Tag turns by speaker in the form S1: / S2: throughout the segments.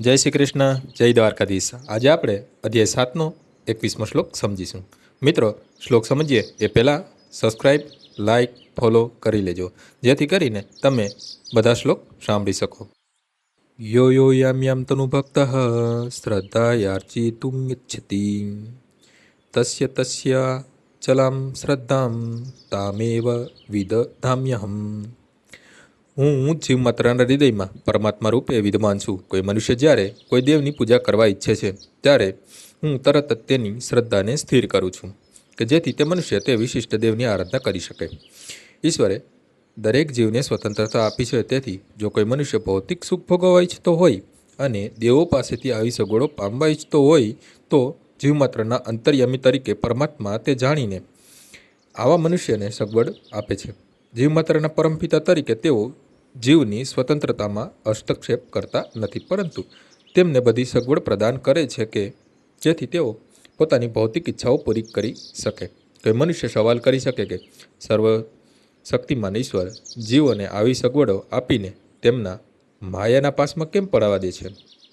S1: જય શ્રી કૃષ્ણ, જય દ્વારકાધીશ. આજે આપણે અધ્યાય સાતનો એકવીસમો શ્લોક સમજીશું. મિત્રો, શ્લોક સમજીએ એ પહેલાં સબસ્ક્રાઈબ લાઈક ફોલો કરી લેજો. જેથી કરીને તમે બધા શ્લોક સાંભળી શકો. યો યો યામ યામ તનુ ભક્ત શ્રદ્ધાયાર્ચિતુમ ઇચ્છતિ તસ્ય તસ્ય ચલામ શ્રદ્ધામ તામેવ વિદધામ્યહમ. હું જીવ માત્રના હૃદયમાં પરમાત્મા રૂપે વિદ્યમાન છું. કોઈ મનુષ્ય જ્યારે કોઈ દેવની પૂજા કરવા ઈચ્છે છે, ત્યારે હું તરત તેની શ્રદ્ધાને સ્થિર કરું છું કે જેથી તે મનુષ્ય તે વિશિષ્ટ દેવની આરાધના કરી શકે. ઈશ્વરે દરેક જીવને સ્વતંત્રતા આપી છે, તેથી જો કોઈ મનુષ્ય ભૌતિક સુખ ભોગવવા ઈચ્છતો હોય અને દેવો પાસેથી આવી સગવડો પામવા ઈચ્છતો હોય, તો જીવમાત્રના અંતર્યામી તરીકે પરમાત્મા તે જાણીને આવા મનુષ્યને સગવડ આપે છે. જીવમાત્રના પરમપિતા તરીકે તેઓ જીવની સ્વતંત્રતામાં હસ્તક્ષેપ કરતા નથી, પરંતુ તેમને બધી સગવડ પ્રદાન કરે છે કે જેથી તેઓ પોતાની ભૌતિક ઈચ્છાઓ પૂરી કરી શકે. કોઈ મનુષ્ય સવાલ કરી શકે કે સર્વ શક્તિમાન ઈશ્વર જીવોને આવી સગવડો આપીને તેમના માયાના પાસમાં કેમ પડાવા દે છે?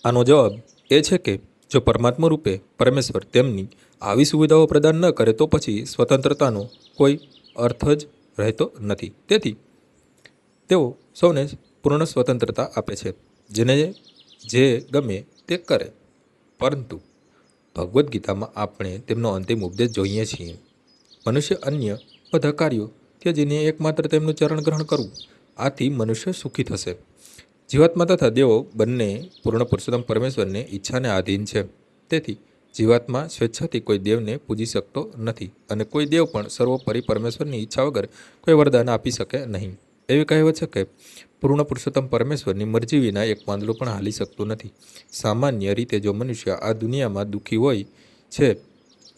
S1: આનો જવાબ એ છે કે જો પરમાત્મા રૂપે પરમેશ્વર તેમની આવી સુવિધાઓ પ્રદાન ન કરે તો પછી સ્વતંત્રતાનો કોઈ અર્થ જ રહેતો નથી. તેથી તેઓ સૌને પૂર્ણ સ્વતંત્રતા આપે છે, જેને જે ગમે તે કરે. પરંતુ ભગવદ્ ગીતામાં આપણે તેમનો અંતિમ ઉપદેશ જોઈએ છીએ. મનુષ્ય અન્ય બધા કાર્યો ત્યજીને એકમાત્ર તેમનું ચરણ ગ્રહણ કરવું, આથી મનુષ્ય સુખી થશે. જીવાત્મા તથા દેવો બંને પૂર્ણ પુરુષોત્તમ પરમેશ્વરને ઈચ્છાને આધીન છે. તેથી જીવાત્મા સ્વેચ્છાથી કોઈ દેવને પૂજી શકતો નથી અને કોઈ દેવ પણ સર્વોપરી પરમેશ્વરની ઈચ્છા વગર કોઈ વરદાન આપી શકે નહીં. એવી કહેવત છે કે પૂર્ણ પુરુષોત્તમ પરમેશ્વરની મરજી વિના એક પાંદડું પણ હાલી શકતું નથી. સામાન્ય રીતે જો મનુષ્ય આ દુનિયામાં દુઃખી હોય છે,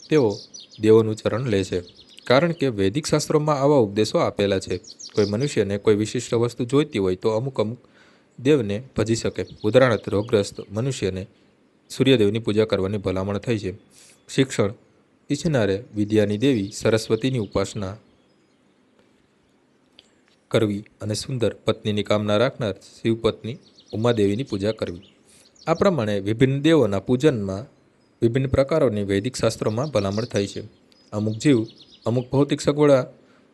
S1: તેઓ દેવોનું ચરણ લે છે. કારણ કે વૈદિક શાસ્ત્રોમાં આવા ઉપદેશો આપેલા છે. કોઈ મનુષ્યને કોઈ વિશિષ્ટ વસ્તુ જોઈતી હોય તો અમુક અમુક દેવને ભજી શકે. ઉદાહરણ રોગગ્રસ્ત મનુષ્યને સૂર્યદેવની પૂજા કરવાની ભલામણ થઈ છે. શિક્ષણ ઈચ્છનારે વિદ્યાની દેવી સરસ્વતીની ઉપાસના કરવી અને સુંદર પત્નીની કામના રાખનાર શિવપત્ની ઉમાદેવીની પૂજા કરવી. આ પ્રમાણે વિભિન્ન દેવોના પૂજનમાં વિભિન્ન પ્રકારોની વૈદિક શાસ્ત્રોમાં ભલામણ થઈ છે. અમુક જીવ, અમુક ભૌતિક સગવડા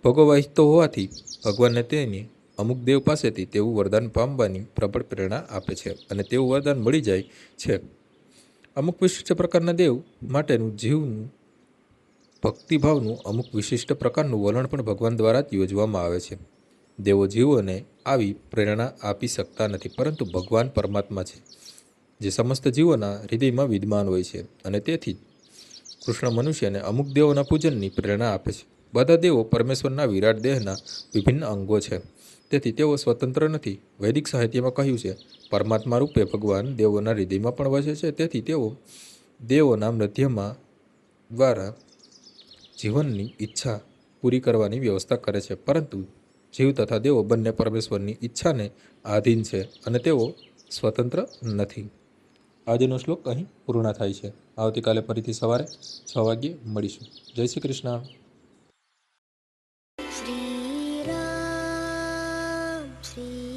S1: ભોગવવા ઈચ્છતો હોવાથી ભગવાનને તેની અમુક દેવ પાસેથી તેવું વરદાન પામવાની પ્રબળ પ્રેરણા આપે છે અને તેવું વરદાન મળી જાય છે. અમુક વિશિષ્ટ પ્રકારના દેવ માટેનું જીવનું ભક્તિભાવનું અમુક વિશિષ્ટ પ્રકારનું વલણ પણ ભગવાન દ્વારા જ યોજવામાં આવે છે. દેવો જીવોને આવી પ્રેરણા આપી શકતા નથી, પરંતુ ભગવાન પરમાત્મા છે, જે સમસ્ત જીવોના હૃદયમાં વિદ્યમાન હોય છે અને તેથી કૃષ્ણ મનુષ્યને અમુક દેવોના પૂજનની પ્રેરણા આપે છે. બધા દેવો પરમેશ્વરના વિરાટ દેહના વિભિન્ન અંગો છે. તેથી તેઓ સ્વતંત્ર નથી. વૈદિક સાહિત્યમાં કહ્યું છે, પરમાત્મા રૂપે ભગવાન દેવોના હૃદયમાં પણ વસે છે. તેથી તેઓ દેવોના મધ્યમાં દ્વારા જીવનની ઈચ્છા પૂરી કરવાની વ્યવસ્થા કરે છે. પરંતુ જીવ તથા દેવો બંને પરમેશ્વરની ઈચ્છાને આધીન છે અને તેઓ સ્વતંત્ર નથી. આજનો શ્લોક અહીં પૂર્ણ થાય છે. આવતીકાલે ફરીથી સવારે છ વાગ્યે મળીશું. જય શ્રી કૃષ્ણ. શ્રી